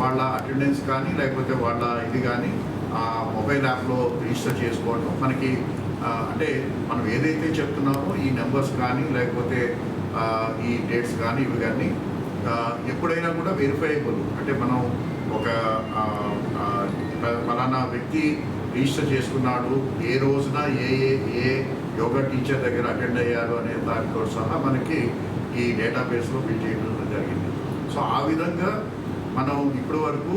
వాళ్ళ అటెండెన్స్ కానీ లేకపోతే వాళ్ళ ఇది కానీ ఆ మొబైల్ యాప్లో రిజిస్టర్ చేసుకోవడం మనకి అంటే మనం ఏదైతే చెప్తున్నామో ఈ నెంబర్స్ కానీ లేకపోతే ఈ డేట్స్ కానీ ఇవి కానీ ఎప్పుడైనా కూడా వెరిఫై అయిపోదు అంటే మనం ఒక ఫలానా వ్యక్తి రిజిస్టర్ చేసుకున్నాడు ఏ రోజున ఏ ఏ ఏ యోగా టీచర్ దగ్గర అటెండ్ అయ్యారు అనే దానితో సహా మనకి ఈ డేటాబేస్లో బిల్ చేయడం జరిగింది. సో ఆ విధంగా మనం ఇప్పటి వరకు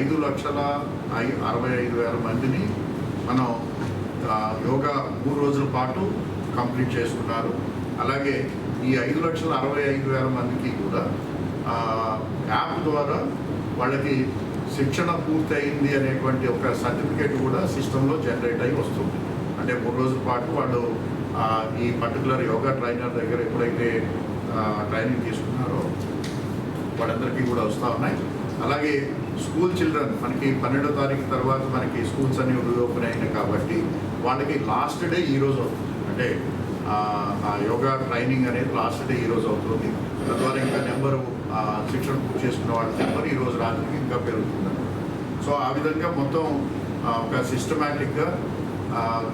ఐదు లక్షల ఐ అరవై ఐదు వేల మందిని మనం యోగా మూడు రోజుల పాటు కంప్లీట్ చేసుకున్నారు. అలాగే ఈ ఐదు లక్షల అరవై ఐదు వేల మందికి కూడా యాప్ ద్వారా వాళ్ళకి శిక్షణ పూర్తయింది అనేటువంటి ఒక సర్టిఫికేట్ కూడా సిస్టంలో జనరేట్ అయ్యి వస్తుంది. అంటే మూడు రోజుల పాటు వాళ్ళు ఈ పర్టికులర్ యోగా ట్రైనర్ దగ్గర ఎప్పుడైతే ట్రైనింగ్ తీసుకున్నారో వాళ్ళందరికీ కూడా వస్తూ ఉన్నాయి. అలాగే స్కూల్ చిల్డ్రన్ మనకి పన్నెండో తారీఖు తర్వాత మనకి స్కూల్స్ అన్ని ఓపెన్ అయినాయి కాబట్టి వాళ్ళకి లాస్ట్ డే ఈరోజు అవుతుంది. అంటే ఆ, యోగా ట్రైనింగ్ అనేది లాస్ట్ డే ఈరోజు అవుతుంది. తద్వారా ఇంకా నెంబరు శిక్షణ బుక్ చేసుకున్న వాళ్ళ నెంబర్ ఈ రోజు రాత్రికి ఇంకా పెరుగుతుంది. సో ఆ విధంగా మొత్తం ఒక సిస్టమేటిక్గా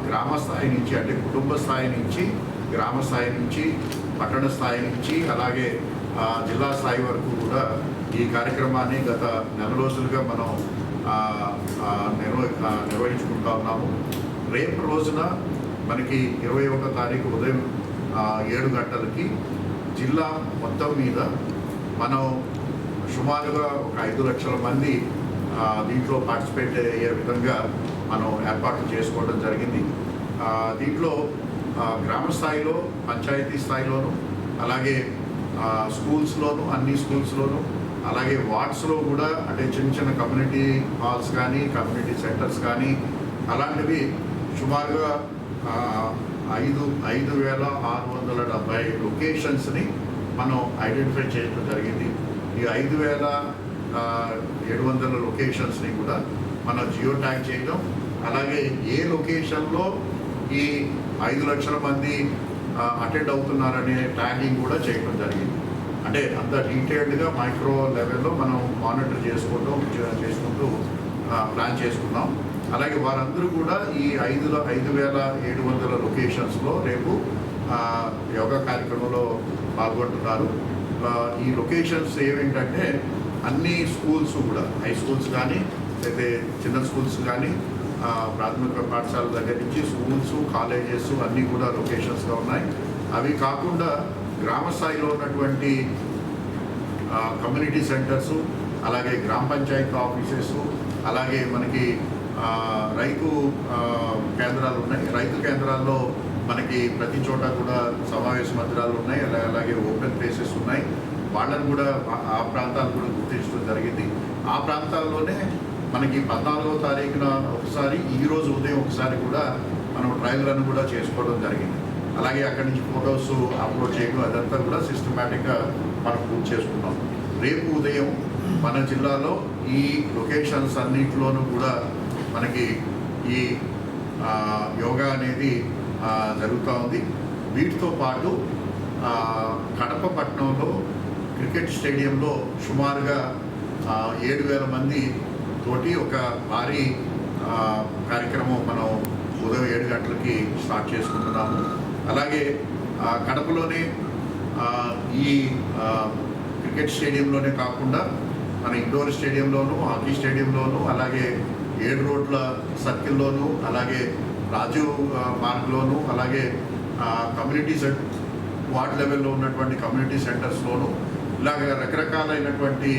గ్రామ స్థాయి నుంచి అంటే కుటుంబ స్థాయి నుంచి గ్రామ స్థాయి నుంచి పట్టణ స్థాయి నుంచి అలాగే జిల్లా స్థాయి వరకు కూడా ఈ కార్యక్రమాన్ని గత నెల రోజులుగా మనం నిర్వ నిర్వహించుకుంటా ఉన్నాము. రేపు రోజున మనకి ఇరవై ఒక తారీఖు ఉదయం ఏడు గంటలకి జిల్లా మొత్తం మీద మనం సుమారుగా ఒక ఐదు లక్షల మంది దీంట్లో పార్టిసిపేట్ అయ్యే విధంగా మనం ఏర్పాట్లు చేసుకోవడం జరిగింది. దీంట్లో గ్రామ స్థాయిలో పంచాయతీ స్థాయిలోను అలాగే స్కూల్స్లోనూ అన్ని స్కూల్స్లోనూ అలాగే వార్డ్స్లో కూడా అంటే చిన్న చిన్న కమ్యూనిటీ హాల్స్ కానీ కమ్యూనిటీ సెంటర్స్ కానీ అలాంటివి సుమారుగా ఐదు ఐదు వేల ఆరు వందల డెబ్బై లొకేషన్స్ని మనం ఐడెంటిఫై చేయడం జరిగింది. ఈ ఐదు వేల ఏడు వందల లొకేషన్స్ని కూడా మనం జియో ట్యాగ్ చేయడం అలాగే ఏ లొకేషన్లో ఈ ఐదు లక్షల మంది అటెండ్ అవుతున్నారనే ట్యాగింగ్ కూడా చేయడం జరిగింది. అంటే అంత డీటెయిల్డ్గా మైక్రో లెవెల్లో మనం మానిటర్ చేసుకుంటూ చేసుకుంటూ ప్లాన్ చేసుకున్నాం. అలాగే వారందరూ కూడా ఈ ఐదు ఐదు వేల ఏడు వందల లొకేషన్స్లో రేపు యోగా కార్యక్రమంలో పాల్గొంటున్నారు. ఈ లొకేషన్స్ ఏమేంటంటే అన్ని స్కూల్స్ కూడా హై స్కూల్స్ కానీ అయితే చిన్న స్కూల్స్ కానీ ప్రాథమిక పాఠశాల దగ్గర నుంచి స్కూల్స్ కాలేజెస్ అన్నీ కూడా లొకేషన్స్గా ఉన్నాయి. అవి కాకుండా గ్రామ స్థాయిలో ఉన్నటువంటి కమ్యూనిటీ సెంటర్స్ అలాగే గ్రామ పంచాయతీ ఆఫీసెస్ అలాగే మనకి రైతు కేంద్రాలు ఉన్నాయి. రైతు కేంద్రాల్లో మనకి ప్రతి చోట కూడా సమావేశ మందిరాలు ఉన్నాయి. అలా- అలాగే ఓపెన్ ప్లేసెస్ ఉన్నాయి. వాళ్ళని కూడా ఆ- ఆ ప్రాంతాలు కూడా గుర్తించడం జరిగింది. ఆ ప్రాంతాల్లోనే మనకి పద్నాలుగో తారీఖున ఒకసారి ఈ రోజు ఉదయం ఒకసారి కూడా మనం ట్రయల్ రన్ కూడా చేసుకోవడం జరిగింది. అలాగే అక్కడి నుంచి ఫొటోస్ అప్లోడ్ చేయడం అదంతా కూడా సిస్టమేటిక్గా మనం పూర్తి చేసుకున్నాం. రేపు ఉదయం మన జిల్లాలో ఈ లొకేషన్స్ అన్నింటిలోనూ కూడా మనకి ఈ యోగా అనేది జరుగుతూ ఉంది. వీటితో పాటు కడప పట్టణంలో క్రికెట్ స్టేడియంలో సుమారుగా ఏడు వేల మంది తోటి ఒక భారీ కార్యక్రమం మనం ఉదయం ఏడు గంటలకి స్టార్ట్ చేసుకుంటున్నాము. అలాగే కడపలోనే ఈ క్రికెట్ స్టేడియంలోనే కాకుండా మన ఇండోర్ స్టేడియంలోను హాకీ స్టేడియంలోను అలాగే ఏడు రోడ్ల సర్కిల్లోను అలాగే రాజీవ్ ఆ, పార్క్లోను అలాగే కమ్యూనిటీ సెంట్ వార్డ్ లెవెల్లో ఉన్నటువంటి కమ్యూనిటీ సెంటర్స్లోను ఇలాగ రకరకాలైనటువంటి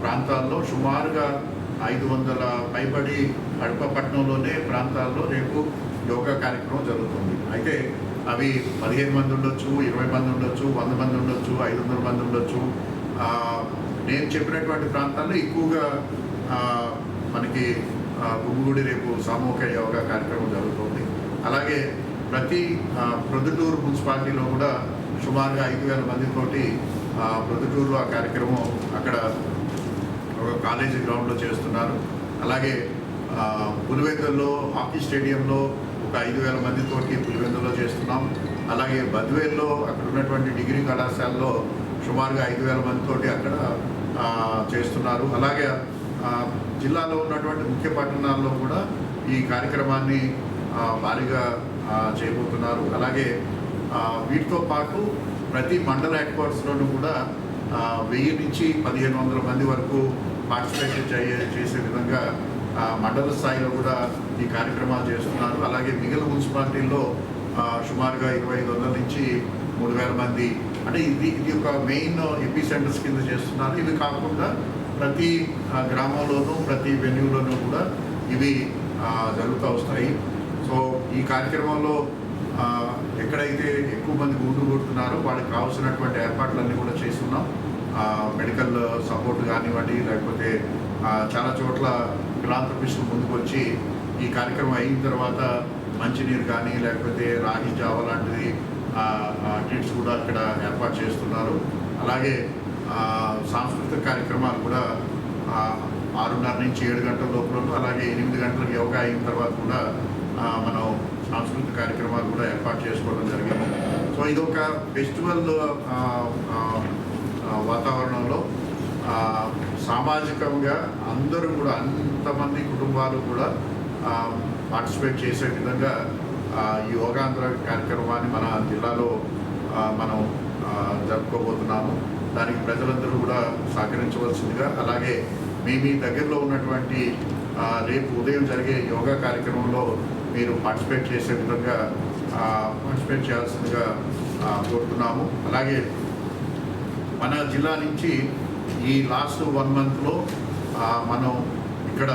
ప్రాంతాల్లో సుమారుగా ఐదు వందల పైబడి కడపపట్నంలోనే ప్రాంతాల్లో రేపు యోగా కార్యక్రమం జరుగుతుంది. అయితే అవి పదిహేను మంది ఉండొచ్చు ఇరవై మంది ఉండొచ్చు వంద మంది ఉండొచ్చు ఐదు వందల మంది ఉండొచ్చు. నేను చెప్పినటువంటి ప్రాంతాల్లో ఎక్కువగా మనకి ఆ, గుమ్మిగూడి రేపు సామూహిక యోగా కార్యక్రమం జరుగుతుంది. అలాగే ప్రతి ప్రొద్దుటూరు మున్సిపాలిటీలో కూడా సుమారుగా ఐదు వేల మందితోటి ప్రొద్దుటూరులో ఆ కార్యక్రమం అక్కడ ఒక కాలేజీ గ్రౌండ్లో చేస్తున్నారు. అలాగే పులివెందుల్లో హాకీ స్టేడియంలో ఒక ఐదు వేల మందితోటి పులివెందుల్లో చేస్తున్నాం. అలాగే బద్వేల్లో అక్కడ ఉన్నటువంటి డిగ్రీ కళాశాలలో సుమారుగా ఐదు వేల మందితోటి అక్కడ చేస్తున్నారు. అలాగే జిల్లాలో ఉన్నటువంటి ముఖ్య పట్టణాల్లో కూడా ఈ కార్యక్రమాన్ని భారీగా చేయబోతున్నారు. అలాగే వీటితో పాటు ప్రతి మండల హెడ్ క్వార్టర్స్లోనూ కూడా వెయ్యి నుంచి పదిహేను వందల మంది వరకు పార్టిసిపేట్ చేసే విధంగా మండల స్థాయిలో కూడా ఈ కార్యక్రమాలు చేస్తున్నారు. అలాగే మిగిలిన మున్సిపాలిటీల్లో సుమారుగా ఇరవై ఐదు వందల నుంచి మూడు వేల మంది. అంటే ఇది ఇది ఒక మెయిన్ ఎపీ సెంటర్స్ కింద చేస్తున్నారు. ఇవి కాకుండా ప్రతి గ్రామంలోనూ ప్రతి వెన్యూలోనూ కూడా ఇవి జరుగుతూ వస్తాయి. సో ఈ కార్యక్రమంలో ఎక్కడైతే ఎక్కువ మంది గుండు కొడుతున్నారో వాళ్ళకి కావాల్సినటువంటి ఏర్పాట్లన్నీ కూడా చేస్తున్నాం. మెడికల్ సపోర్ట్ కానివ్వండి లేకపోతే చాలా చోట్ల ఫిలాంథ్రపిస్టులు ముందుకు వచ్చి ఈ కార్యక్రమం అయిన తర్వాత మంచినీరు కానీ లేకపోతే రాగి జావ లాంటిది కిట్స్ కూడా అక్కడ ఏర్పాటు చేస్తున్నారు. అలాగే సాంస్కృతిక కార్యక్రమాలు కూడా ఆరున్నర నుంచి ఏడు గంటల లోపల అలాగే ఎనిమిది గంటలకు యోగా అయిన తర్వాత కూడా మనం సాంస్కృతిక కార్యక్రమాలు కూడా ఏర్పాటు చేసుకోవడం జరిగింది. సో ఇది ఒక ఫెస్టివల్ వాతావరణంలో సామాజికంగా అందరూ కూడా అంతమంది కుటుంబాలు కూడా పార్టిసిపేట్ చేసే విధంగా ఈ యోగాంధ్ర కార్యక్రమాన్ని మన జిల్లాలో మనం జరుపుకోబోతున్నాము. దానికి ప్రజలందరూ కూడా సహకరించవలసిందిగా అలాగే మీ మీ దగ్గరలో ఉన్నటువంటి రేపు ఉదయం జరిగే యోగా కార్యక్రమంలో మీరు పార్టిసిపేట్ చేసే విధంగా పార్టిసిపేట్ చేయాల్సిందిగా కోరుతున్నాము. అలాగే మన జిల్లా నుంచి ఈ లాస్ట్ వన్ మంత్లో మనం ఇక్కడ